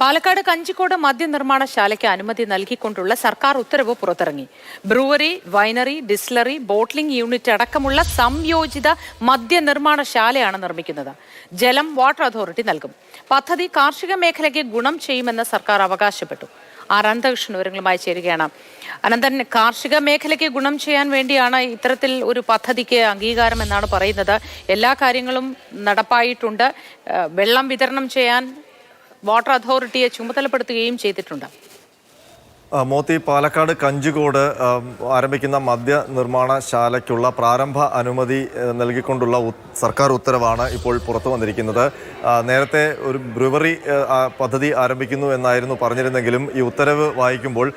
പാലക്കാട് കഞ്ചിക്കോട് മദ്യനിർമ്മാണശാലയ്ക്ക് അനുമതി നൽകിക്കൊണ്ടുള്ള സർക്കാർ ഉത്തരവ് പുറത്തിറങ്ങി. Brewery winery distillery bottling unit അടക്കമുള്ള സംയോജിത മദ്യനിർമ്മാണശാലയാണ് നിർമ്മിക്കുന്നത്. ജലം വാട്ടർ അതോറിറ്റി നൽകും. പദ്ധതി കാർഷിക മേഖലയ്ക്ക് ഗുണം ചെയ്യുമെന്ന് സർക്കാർ അവകാശപ്പെട്ടു. ആർ. അനന്തകൃഷ്ണൻ വിവരങ്ങളുമായി ചേരുകയാണ്. അനന്തൻ കാർഷിക മേഖലയ്ക്ക് ഗുണം ചെയ്യാൻ വേണ്ടിയാണ് ഇത്തരത്തിൽ ഒരു പദ്ധതിക്ക് അംഗീകാരം എന്നാണ് പറയുന്നത്. എല്ലാ കാര്യങ്ങളും നടപ്പായിട്ടുണ്ട്. വെള്ളം വിതരണം ചെയ്യാൻ വാട്ടർ അതോറിറ്റിയെ ചുമതലപ്പെടുത്തുകയും ചെയ്തിട്ടുണ്ട് ആ, മോത്തി പാലക്കാട് കഞ്ചുകോട് ആരംഭിക്കുന്ന മദ്യ നിർമ്മാണശാലയ്ക്കുള്ള പ്രാരംഭ അനുമതി നൽകിക്കൊണ്ടുള്ള സർക്കാർ ഉത്തരവാണ് ഇപ്പോൾ പുറത്തു വന്നിരിക്കുന്നത്. നേരത്തെ ഒരു ബ്രുവറി പദ്ധതി ആരംഭിക്കുന്നു എന്നായിരുന്നു പറഞ്ഞിരുന്നെങ്കിലും ഈ ഉത്തരവ് വായിക്കുമ്പോൾ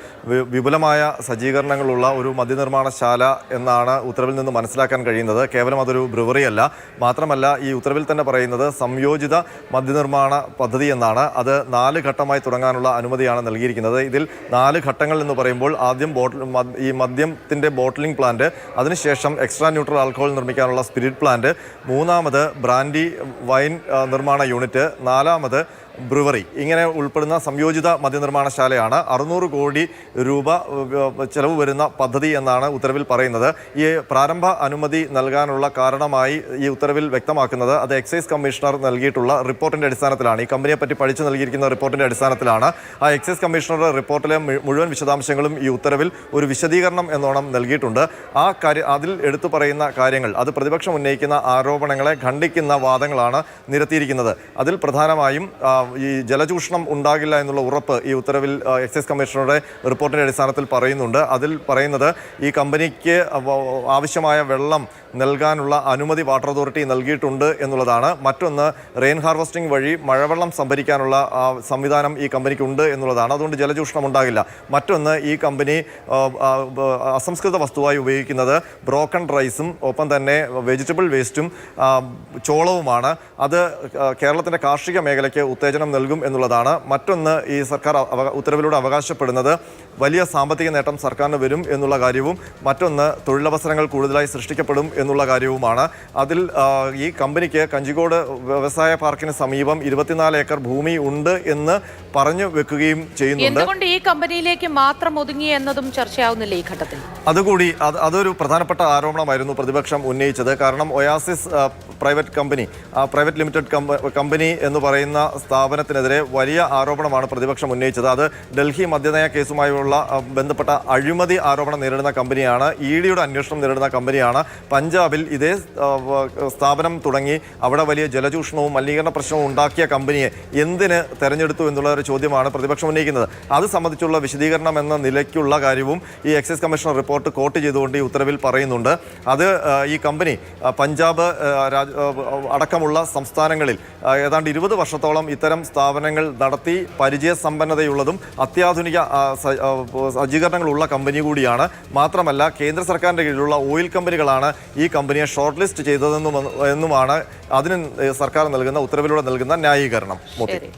വിപുലമായ സജ്ജീകരണങ്ങളുള്ള ഒരു മദ്യ മദ്യനിർമ്മാണശാല എന്നാണ് ഉത്തരവിൽ നിന്ന് മനസ്സിലാക്കാൻ കഴിയുന്നത്. കേവലം അതൊരു ബ്രുവറി അല്ല. മാത്രമല്ല ഈ ഉത്തരവിൽ തന്നെ പറയുന്നത് സംയോജിത മദ്യനിർമ്മാണ പദ്ധതി എന്നാണ്. അത് നാല് ഘട്ടമായി തുടങ്ങാനുള്ള അനുമതിയാണ് നൽകിയിരിക്കുന്നത്. ഇതിൽ നാല് ഘട്ടങ്ങൾ എന്ന് പറയുമ്പോൾ ആദ്യം ബോട്ടിൽ ഈ മദ്യത്തിന്റെ ബോട്ടിലിംഗ് പ്ലാന്റ് അതിനുശേഷം എക്സ്ട്രാ ന്യൂട്രൽ ആൽക്കഹോൾ നിർമ്മിക്കാനുള്ള സ്പിരിറ്റ് പ്ലാന്റ് മൂന്നാമത് ബ്രാൻഡി വൈൻ നിർമ്മാണ യൂണിറ്റ് നാലാമത് ബ്രുവറി. ഇങ്ങനെ ഉൾപ്പെടുന്ന സംയോജിത മദ്യനിർമ്മാണശാലയാണ് അറുന്നൂറ് കോടി രൂപ ചെലവ് വരുന്ന പദ്ധതി എന്നാണ് ഉത്തരവിൽ പറയുന്നത്. ഈ പ്രാരംഭ അനുമതി നൽകാനുള്ള കാരണമായി ഈ ഉത്തരവിൽ വ്യക്തമാക്കുന്നത് അത് എക്സൈസ് കമ്മീഷണർ നൽകിയിട്ടുള്ള റിപ്പോർട്ടിന്റെ അടിസ്ഥാനത്തിലാണ്. ഈ കമ്പനിയെ പറ്റി പഠിച്ചു നൽകിയിരിക്കുന്ന റിപ്പോർട്ടിന്റെ അടിസ്ഥാനത്തിലാണ്. ആ എക്സൈസ് കമ്മീഷണറുടെ റിപ്പോർട്ടിലെ മുഴുവൻ വിശദാംശങ്ങളും ഈ ഉത്തരവിൽ ഒരു വിശദീകരണം എന്നോണം നൽകിയിട്ടുണ്ട്. ആ കാര്യ അതിൽ എടുത്തു പറയുന്ന കാര്യങ്ങൾ അത് പ്രതിപക്ഷം ഉന്നയിക്കുന്ന ആരോപണങ്ങളെ ഖണ്ഡിക്കുന്ന വാദങ്ങളാണ് നിരത്തിയിരിക്കുന്നത്. അതിൽ പ്രധാനമായും ഈ ജലചൂഷണം ഉണ്ടാകില്ല എന്നുള്ള ഉറപ്പ് ഈ ഉത്തരവിൽ എക്സൈസ് കമ്മീഷണറുടെ റിപ്പോർട്ടിന്റെ അടിസ്ഥാനത്തിൽ പറയുന്നുണ്ട്. അതിൽ പറയുന്നത് ഈ കമ്പനിക്ക് ആവശ്യമായ വെള്ളം നൽകാനുള്ള അനുമതി വാട്ടർ അതോറിറ്റി നൽകിയിട്ടുണ്ട് എന്നുള്ളതാണ്. മറ്റൊന്ന് റെയിൻ ഹാർവസ്റ്റിംഗ് വഴി മഴവെള്ളം സംഭരിക്കാനുള്ള സംവിധാനം ഈ കമ്പനിക്ക് ഉണ്ട് എന്നുള്ളതാണ്. അതുകൊണ്ട് ജലചൂഷണം ഉണ്ടാകില്ല. മറ്റൊന്ന് ഈ കമ്പനി അസംസ്കൃത വസ്തുവായി ഉപയോഗിക്കുന്നത് ബ്രോക്കൺ റൈസും ഒപ്പം തന്നെ വെജിറ്റബിൾ വേസ്റ്റും ചോളവുമാണ്. അത് കേരളത്തിന്റെ കാർഷിക മേഖലയ്ക്ക് ഉത്തേജനം നൽകും എന്നുള്ളതാണ്. മറ്റൊന്ന് ഈ സർക്കാർ ഉത്തരവിലൂടെ അവകാശപ്പെടുന്നത് വലിയ സാമ്പത്തിക നേട്ടം സർക്കാരിന് വരും എന്നുള്ള കാര്യവും മറ്റൊന്ന് തൊഴിലവസരങ്ങൾ കൂടുതലായി സൃഷ്ടിക്കപ്പെടും എന്നുള്ള കാര്യവുമാണ്. അതിൽ ഈ കമ്പനിക്ക് കഞ്ചിക്കോട് വ്യവസായ പാർക്കിന് സമീപം ഇരുപത്തിനാല് ഏക്കർ ഭൂമി ഉണ്ട് എന്ന് പറഞ്ഞു വെക്കുകയും ചെയ്യുന്നുണ്ട്. എന്തുകൊണ്ട് ഈ കമ്പനിയിലേക്ക് മാത്രം ഒതുങ്ങി എന്നതും ചർച്ചയാവുന്നില്ല ഈ ഘട്ടത്തിൽ? അതുകൂടി അത് അതൊരു പ്രധാനപ്പെട്ട ആരോപണമായിരുന്നു പ്രതിപക്ഷം ഉന്നയിച്ചത്. കാരണം Oasis private company private limited company എന്ന് പറയുന്ന സ്ഥാപനത്തിനെതിരെ വലിയ ആരോപണമാണ് പ്രതിപക്ഷം ഉന്നയിച്ചത്. അത് ഡൽഹി മദ്യനയ കേസുമായുള്ള ബന്ധപ്പെട്ട അഴിമതി ആരോപണം നേരിടുന്ന കമ്പനിയാണ് ഇ ഡിയുടെ അന്വേഷണം നേരിടുന്ന കമ്പനിയാണ്. പഞ്ചാബിൽ ഇതേ സ്ഥാപനം തുടങ്ങി അവിടെ വലിയ ജലചൂഷണവും മലിനീകരണ പ്രശ്നവും ഉണ്ടാക്കിയ കമ്പനിയെ എന്തിന് തെരഞ്ഞെടുത്തു എന്നുള്ള ഒരു ചോദ്യമാണ് പ്രതിപക്ഷം ഉന്നയിക്കുന്നത്. അത് സംബന്ധിച്ചുള്ള വിശദീകരണം എന്ന നിലയ്ക്കുള്ള കാര്യവും ഈ എക്സൈസ് കമ്മീഷണർ റിപ്പോർട്ട് കോട്ട് ചെയ്തുകൊണ്ട് ഈ ഉത്തരവിൽ പറയുന്നുണ്ട്. അത് ഈ കമ്പനി പഞ്ചാബ് അടക്കമുള്ള സംസ്ഥാനങ്ങളിൽ ഏതാണ്ട് ഇരുപത് വർഷത്തോളം ഇത്തരം സ്ഥാപനങ്ങൾ നടത്തി പരിചയസമ്പന്നതയുള്ളതും അത്യാധുനിക സജ്ജീകരണങ്ങളുള്ള കമ്പനി കൂടിയാണ്. മാത്രമല്ല കേന്ദ്ര സർക്കാരിന്റെ കീഴിലുള്ള ഓയിൽ കമ്പനികളാണ് ഈ കമ്പനിയെ ഷോർട്ട് ലിസ്റ്റ് ചെയ്തതെന്നും എന്നുമാണ് അതിന് സർക്കാർ നൽകുന്ന ഉത്തരവിലൂടെ നൽകുന്ന ന്യായീകരണം. ശരി.